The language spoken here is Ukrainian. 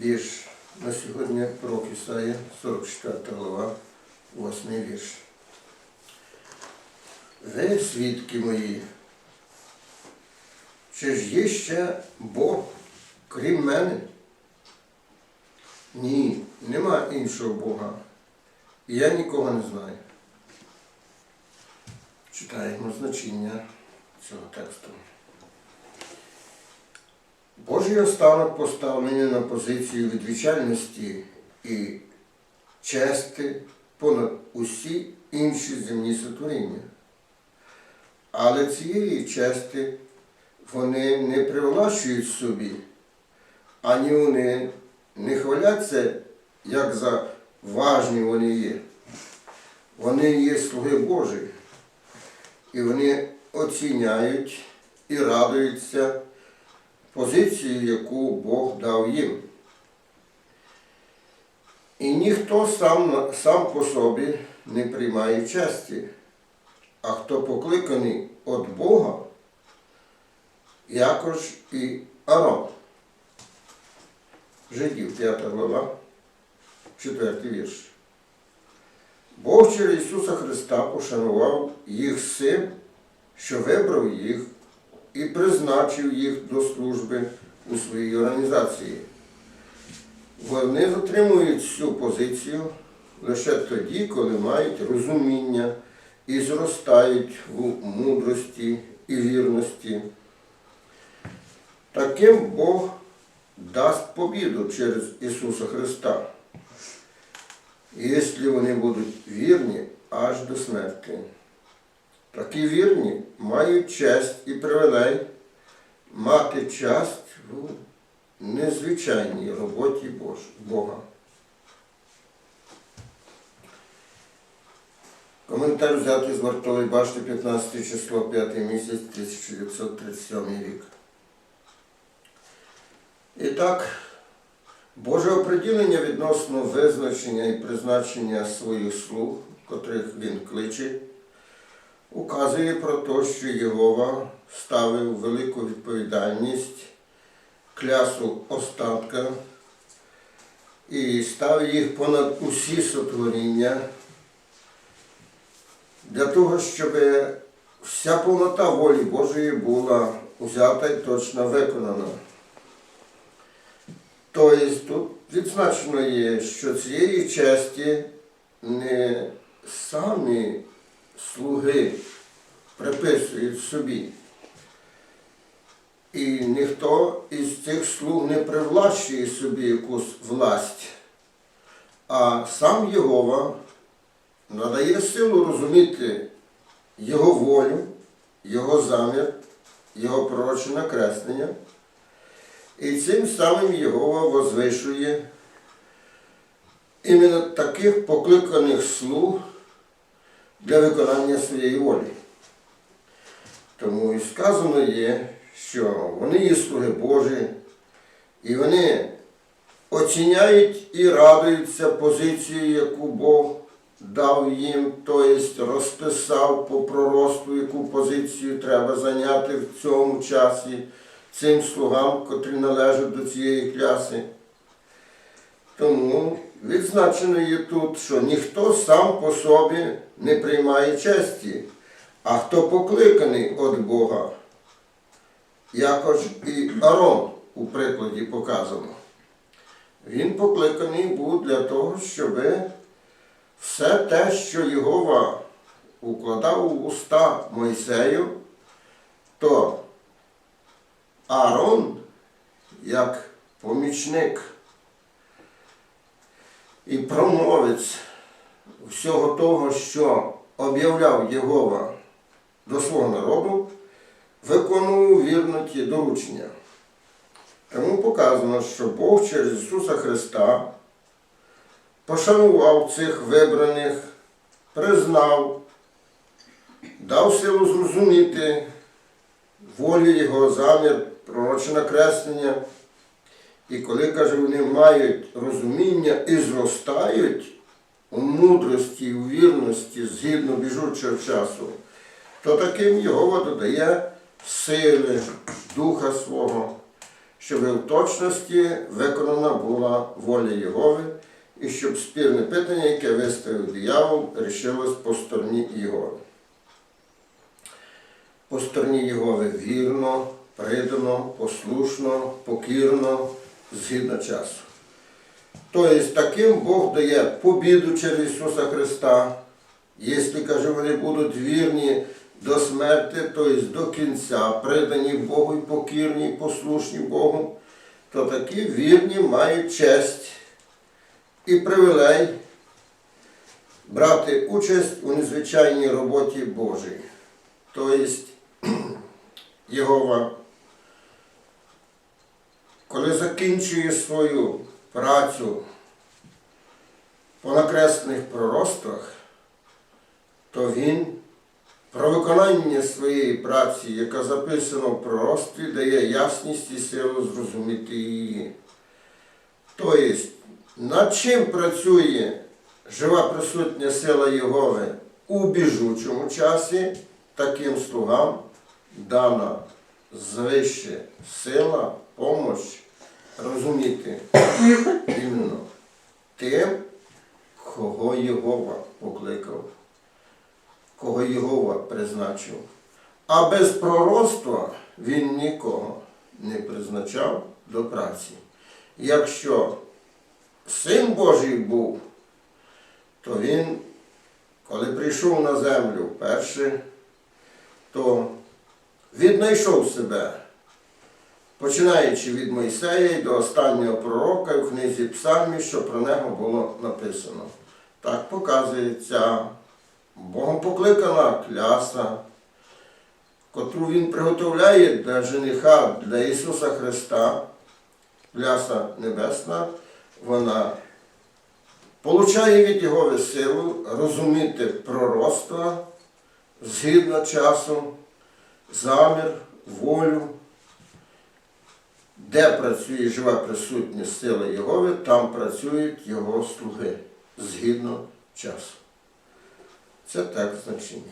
вірш. На сьогодні пророк Ісаїя, 44 глава, 8 вірш. Ви, свідки мої, чи ж є ще Бог, крім мене? Ні, нема іншого Бога. І я нікого не знаю. Читаємо значення цього тексту. Божий останок поставлений на позицію відвічальності і чести понад усі інші земні сотворіння. Але цієї чести вони не привлащують собі, ані вони не хваляться, як за важні вони є. Вони є слуги Божі, і вони оціняють і радуються позицію, яку Бог дав їм. І ніхто сам, сам по собі не приймає честі, а хто покликаний від Бога, якож і Арон. Жидів, 5 глава, 4 вірш. Бог через Ісуса Христа пошанував їх сим, що вибрав їх і призначив їх до служби у своїй організації. Вони затримують цю позицію лише тоді, коли мають розуміння і зростають в мудрості і вірності. Таким Бог дасть побіду через Ісуса Христа, якщо вони будуть вірні аж до смерті. Такі вірні мають честь і привілей мати часть в незвичайній роботі Бога. Коментар взятий з вартової башти 15 число 5 місяць 1937 рік. І так, Боже оприділення відносно визначення і призначення своїх слуг, котрих він кличе, указує про те, що Єгова ставив велику відповідальність клясу остатка і ставив їх понад усі сотворіння для того, щоб вся повнота волі Божої була взята і точно виконана. Тобто тут відзначено є, що цієї честі не самі слуги приписують собі. І ніхто із цих слуг не привлащує собі якусь власть, а сам Єгова надає силу розуміти Його волю, Його замір, Його пророче накреслення. І цим самим Єгова возвишує іменно таких покликаних слуг для виконання своєї волі. Тому і сказано є, що вони є слуги Божі, і вони оціняють і радуються позицією, яку Бог дав їм, тобто розписав по проросту, яку позицію треба зайняти в цьому часі цим слугам, котрі належать до цієї кляси. Тому відзначено є тут, що ніхто сам по собі не приймає честі, а хто покликаний від Бога, якож і Арон у прикладі показано. Він покликаний був для того, щоб все те, що Єгова укладав у уста Мойсею, то Аарон, як помічник і промовець всього того, що об'являв Єгова до свого народу, виконував вірно ті доручення. Тому показано, що Бог через Ісуса Христа пошанував цих вибраних, признав, дав силу зрозуміти волю Його замір, пророче накреслення. І коли, каже, вони мають розуміння і зростають у мудрості у вірності згідно біжучого часу, то таким Його додає сили, духа свого, щоб в точності виконана була воля Єгови, і щоб спірне питання, яке виставив диявол, рішилось по стороні Єгови. По стороні Єгови вірно, придано, послушно, покірно, згідно часу. Тобто таким Бог дає побіду через Ісуса Христа. Якщо, каже, вони будуть вірні до смерти, тобто до кінця, предані Богу і покірні, і послушні Богу, то такі вірні мають честь і привілей брати участь у незвичайній роботі Божій. Тобто Єгова, коли закінчує свою працю по накресних пророцтвах, то він про виконання своєї праці, яка записана в пророцтві, дає ясність і силу зрозуміти її. Тобто, над чим працює жива присутня сила Єгови у біжучому часі, таким слугам дана звище сила, помощ розуміти іменно тим, кого Єгова покликав, кого Єгова призначив. А без пророцтва він нікого не призначав до праці. Якщо син Божий був, то він, коли прийшов на землю вперше, то віднайшов себе, починаючи від Мойсея до останнього пророка в книзі Псалмі, що про нього було написано. Так показується Богом покликана кляса, котру Він приготовляє для жениха, для Ісуса Христа, кляса небесна, вона получає від Його силу розуміти пророцтва згідно часу, замір, волю. Де працює жива присутність сили Єгови, там працюють його слуги згідно часу. Це так значення.